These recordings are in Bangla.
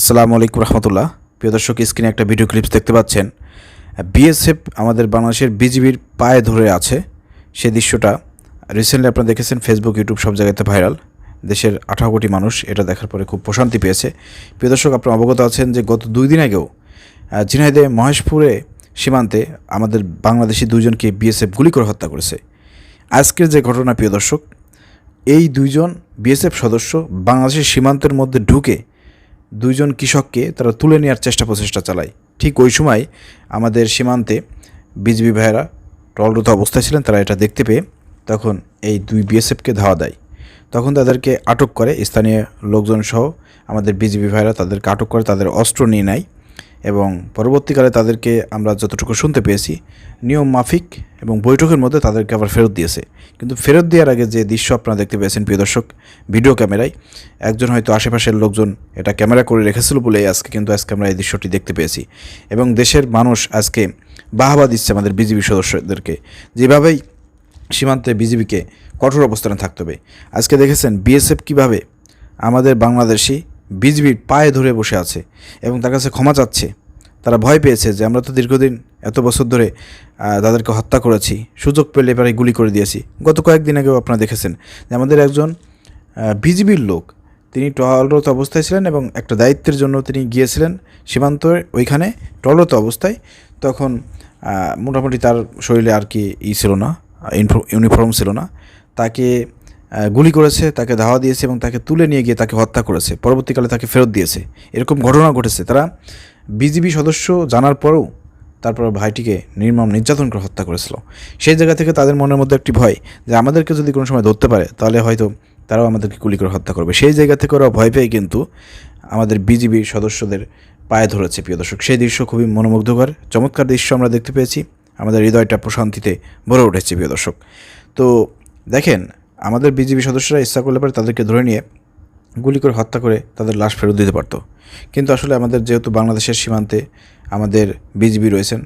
আসসালামু আলাইকুম রহমতুল্লাহ। প্রিয় দর্শক স্ক্রিনে একটা ভিডিও ক্লিপস দেখতে পাচ্ছেন। বিএসএফ আমাদের বাংলাদেশের বিজিবির পায়ে ধরে আছে। সে দৃশ্যটা রিসেন্টলি আপনারা দেখেছেন ফেসবুক ইউটিউব সব জায়গাতে ভাইরাল দেশের আঠারো কোটি মানুষ এটা দেখার পরে খুব প্রশান্তি পেয়েছে। প্রিয় দর্শক আপনারা অবগত আছেন যে গত দুই দিন আগেও আহ, ঝিনাইদহে মহেশপুরে সীমান্তে আমাদের বাংলাদেশি দুজনকে বিএসএফ গুলি করে হত্যা করেছে। আজকের যে ঘটনা প্রিয় দর্শক এই দুইজন বিএসএফ সদস্য বাংলাদেশের সীমান্তের মধ্যে ঢুকে দুইজন কৃষককে তারা তুলে নেওয়ার চেষ্টা প্রচেষ্টা চালায়। ঠিক ওই সময় আমাদের সীমান্তে বিজিবি ভাইয়েরা টলরত অবস্থায় ছিলেন, তারা এটা দেখতে পেয়ে তখন এই দুই বিএসএফকে ধাওয়া দেয়। তখন তাদেরকে আটক করে, স্থানীয় লোকজন সহ আমাদের বিজেপি ভাইয়েরা তাদেরকে আটক করে, তাদের অস্ত্র নিয়ে নেয়। এবং পরবর্তীকালে তাদেরকে আমরা যতটুকু শুনতে পেয়েছি, নিয়ম মাফিক এবং বৈঠকের মধ্যে তাদেরকে আবার ফেরত দিয়েছে। কিন্তু ফেরত দেওয়ার আগে যে দৃশ্য আপনারা দেখতে পেয়েছেন, প্রিয় দর্শক, ভিডিও ক্যামেরায়, একজন হয়তো আশেপাশের লোকজন এটা ক্যামেরা করে রেখেছিল বলেই আজকে কিন্তু আজকে আমরা এই দৃশ্যটি দেখতে পেয়েছি। এবং দেশের মানুষ আজকে বাহবা দিচ্ছে আমাদের বিজিবি সদস্যদেরকে। যেভাবেই সীমান্তে বিজিবিকে কঠোর অবস্থানে থাকতে হবে। আজকে দেখেছেন বিএসএফ কীভাবে আমাদের বাংলাদেশি বিজিবির পায়ে ধরে বসে আছে এবং তার কাছে ক্ষমা চাচ্ছে। তারা ভয় পেয়েছে যে আমরা তো দীর্ঘদিন, এত বছর ধরে তাদেরকে হত্যা করেছি, সুযোগ পেলে এবারে গুলি করে দিয়েছি। গত কয়েকদিন আগেও আপনারা দেখেছেন যে আমাদের একজন বিজিবির লোক, তিনি টহলরত অবস্থায় ছিলেন এবং একটা দায়িত্বের জন্য তিনি গিয়েছিলেন সীমান্তের ওইখানে টহলরত অবস্থায়। তখন মোটামুটি তার শরীরে আর কি ই ছিল না ইউনিফর্ম ছিল না। তাকে গুলি করেছে, তাকে ধাওয়া দিয়েছে এবং তাকে তুলে নিয়ে গিয়ে তাকে হত্যা করেছে। পরবর্তীকালে তাকে ফেরত দিয়েছে। এরকম ঘটনা ঘটেছে। তারা বিজিবি সদস্য জানার পরেও তারপর ভাইটিকে নির্মম নির্যাতন করে হত্যা করেছিল। সেই জায়গা থেকে তাদের মনের মধ্যে একটি ভয় যে আমাদেরকে যদি কোনো সময় ধরতে পারে, তাহলে হয়তো তারাও আমাদেরকে গুলি করে হত্যা করবে। সেই জায়গা থেকে ওরা ভয় পেয়ে কিন্তু আমাদের বিজিবি সদস্যদের পায়ে ধরেছে, প্রিয় দর্শক। সেই দৃশ্য খুবই মনোমুগ্ধকর, চমৎকার দৃশ্য আমরা দেখতে পেয়েছি। আমাদের হৃদয়টা প্রশান্তিতে ভরে উঠেছে, প্রিয় দর্শক। তো দেখেন আমাদের বিজিবি সদস্যরা ইচ্ছা করলে পরে তাদেরকে ধরে নিয়ে গুলি করে হত্যা করে তাদের লাশ ফেরত দিতে পারতো। কিন্তু আসলে আমাদের যেহেতু বাংলাদেশের সীমান্তে আমাদের বিজিবি রয়েছেন,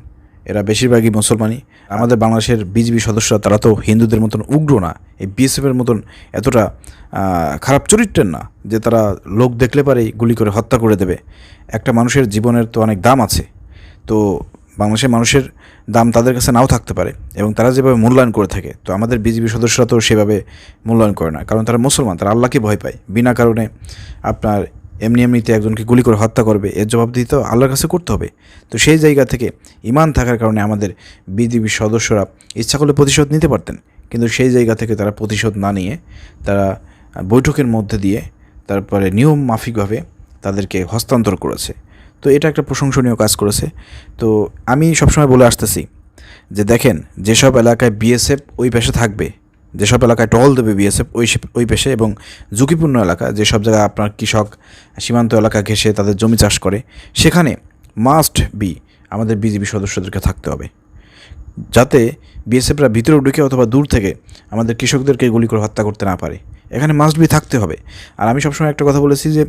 এরা বেশিরভাগই মুসলমানই। আমাদের বাংলাদেশের বিজিবি সদস্যরা তারা তো হিন্দুদের মতন উগ্র না, এই বিএসএফের মতন এতটা খারাপ চরিত্রের না যে তারা লোক দেখলে পারেই গুলি করে হত্যা করে দেবে। একটা মানুষের জীবনের তো অনেক দাম আছে। তো বাংলাদেশের মানুষের দাম তাদের কাছে নাও থাকতে পারে এবং তারা যেভাবে মূল্যায়ন করে থাকে, তো আমাদের বিজিবি সদস্যরা তো সেভাবে মূল্যায়ন করে না। কারণ তারা মুসলমান, তারা আল্লাহকে ভয় পায়। বিনা কারণে আপনার এমনি এমনিতে একজনকে গুলি করে হত্যা করবে, এর জবাবদিহি তো আল্লাহর কাছে করতে হবে। তো সেই জায়গা থেকে ইমান থাকার কারণে আমাদের বিজিবি সদস্যরা ইচ্ছা করলে প্রতিশোধ নিতে পারতেন। কিন্তু সেই জায়গা থেকে তারা প্রতিশোধ না নিয়ে তারা বৈঠকের মধ্যে দিয়ে তারপরে নিয়ম মাফিকভাবে তাদেরকে হস্তান্তর করেছে। তো এটা একটা প্রশংসনীয় কাজ করেছে। তো আমি সবসময় বলে আসতেছি যে দেখেন, যেসব এলাকায় বিএসএফ ওই পেশে থাকবে, যেসব এলাকায় টহল দেবে বিএসএফ ওই ওই পেশে এবং ঝুঁকিপূর্ণ এলাকা, যেসব জায়গায় আপনার কৃষক সীমান্ত এলাকা ঘেঁষে তাদের জমি চাষ করে, সেখানে মাস্ট বি আমাদের বিজিবি সদস্যদেরকে থাকতে হবে। যাতে বিএসএফরা ভিতরে ঢুকে অথবা দূর থেকে আমাদের কৃষকদেরকে গুলি করে হত্যা করতে না পারে। এখানে মাস্ট বি থাকতে হবে। আর আমি সবসময় একটা কথা বলেছি যে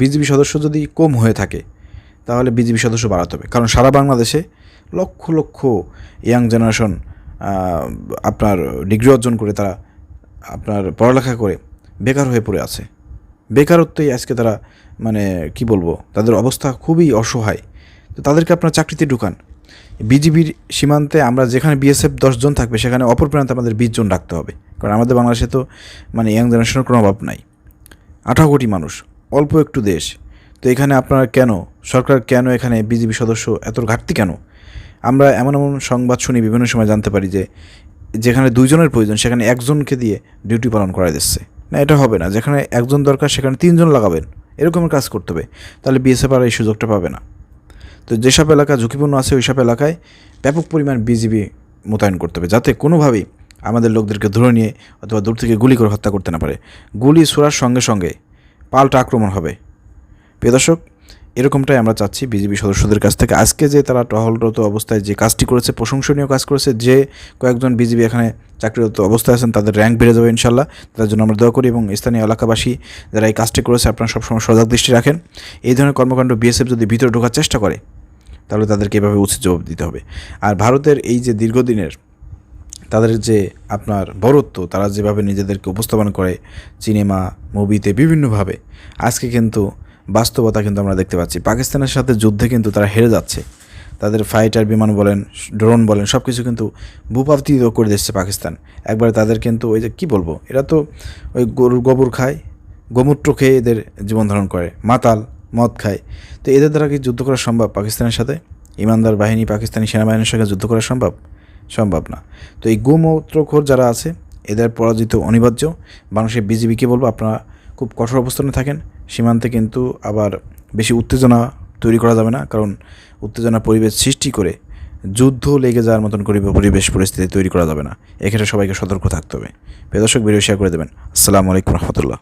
বিজিবি সদস্য যদি কম হয়ে থাকে তাহলে বিজিবি সদস্য বাড়াতে হবে। কারণ সারা বাংলাদেশে লক্ষ লক্ষ ইয়াং জেনারেশন আপনার ডিগ্রি অর্জন করে তারা আপনার পড়ালেখা করে বেকার হয়ে পড়ে আছে। বেকারত্বই আজকে তারা মানে কি বলব, তাদের অবস্থা খুবই অসহায়। তো তাদেরকে আপনার চাকরিতে ঢুকান। বিজিবির সীমান্তে আমরা যেখানে বিএসএফ দশজন থাকবে, সেখানে অপর প্রান্তে আমাদের বিশ জন রাখতে হবে। কারণ আমাদের বাংলাদেশে তো মানে ইয়াং জেনারেশনের কোনো অভাব নাই। আঠারো কোটি মানুষ, অল্প একটু দেশ। তো এখানে আপনারা কেন? সরকার কেন এখানে বিজেপি সদস্য এত ঘাটতি কেন? আমরা এমন এমন সংবাদ শুনি, বিভিন্ন সময় জানতে পারি যে যেখানে দুইজনের প্রয়োজন, সেখানে একজনকে দিয়ে ডিউটি পালন করা দিচ্ছে। না, এটা হবে না। যেখানে একজন দরকার, সেখানে তিনজন লাগাবেন। এরকমের কাজ করতে হবে। তাহলে বিএসএফ আর এই সুযোগটা পাবে না। তো যেসব এলাকা ঝুঁকিপূর্ণ আছে, ওইসব এলাকায় ব্যাপক পরিমাণ বিজিবি মোতায়েন করতে হবে, যাতে কোনোভাবেই আমাদের লোকদেরকে ধরে নিয়ে অথবা দূর থেকে গুলি করে হত্যা করতে না পারে। গুলি ছোড়ার সঙ্গে সঙ্গে পাল্টা আক্রমণ হবে। প্রিয় দর্শক, এরকমটাই আমরা চাচ্ছি বিজেপি সদস্যদের কাছ থেকে। আজকে যে তারা টহলরত অবস্থায় যে কাজটি করেছে, প্রশংসনীয় কাজ করেছে, যে কয়েকজন বিজেপি এখানে চাকরিরত অবস্থায় আছেন, তাদের র্যাঙ্ক বেড়ে যাবে ইনশাল্লাহ তাদের জন্য আমরা দোয়া করি এবং স্থানীয় এলাকাবাসী যারা এই কাজটি করেছে, আপনারা সবসময় সজাগ দৃষ্টি রাখেন। এই ধরনের কর্মকাণ্ড বিএসএফ যদি ভিতরে ঢোকার চেষ্টা করে, তাহলে তাদেরকে এভাবে উচিত জবাব দিতে হবে। আর ভারতের এই যে দীর্ঘদিনের তাদের যে আপনার বরত্ব, তারা যেভাবে নিজেদেরকে উপস্থাপন করে, সিনেমা, মুভিতে বিভিন্নভাবে, আজকে কিন্তু বাস্তবতা কিন্তু আমরা দেখতে পাচ্ছি। পাকিস্তানের সাথে যুদ্ধে কিন্তু তারা হেরে যাচ্ছে। তাদের ফাইটার বিমান বলেন ড্রোন বলেন সব কিছু কিন্তু ভূপাতিত করে দিচ্ছে পাকিস্তান। একবারে তাদের কিন্তু ওই যে কী বলব, এরা তো ওই গরুর গোবর খায়, গোমূত্র খেয়ে এদের জীবন ধারণ করে, মাতাল, মদ খায়। তো এদের দ্বারা কি যুদ্ধ করা সম্ভব পাকিস্তানের সাথে? ইমানদার বাহিনী পাকিস্তানি সেনাবাহিনীর সঙ্গে যুদ্ধ করা সম্ভব? সম্ভব না। তো এই গোমূত্রখোর যারা আছে, এদের পরাজিত অনিবার্য। বাংলাদেশের বিজিবিকে বলব, আপনারা খুব কঠোর অবস্থানে থাকেন। সীমান্তে কিন্তু আবার বেশি উত্তেজনা তৈরি করা যাবে না, কারণ উত্তেজনা পরিবেশ সৃষ্টি করে যুদ্ধ লেগে যাওয়ার মতন করে পরিবেশ পরিস্থিতি তৈরি করা যাবে না। এক্ষেত্রে সবাইকে সতর্ক থাকতে হবে। প্রিয় দর্শক ভিডিও শেয়ার করে দেবেন। আসসালামু আলাইকুম রহমতুল্লাহ।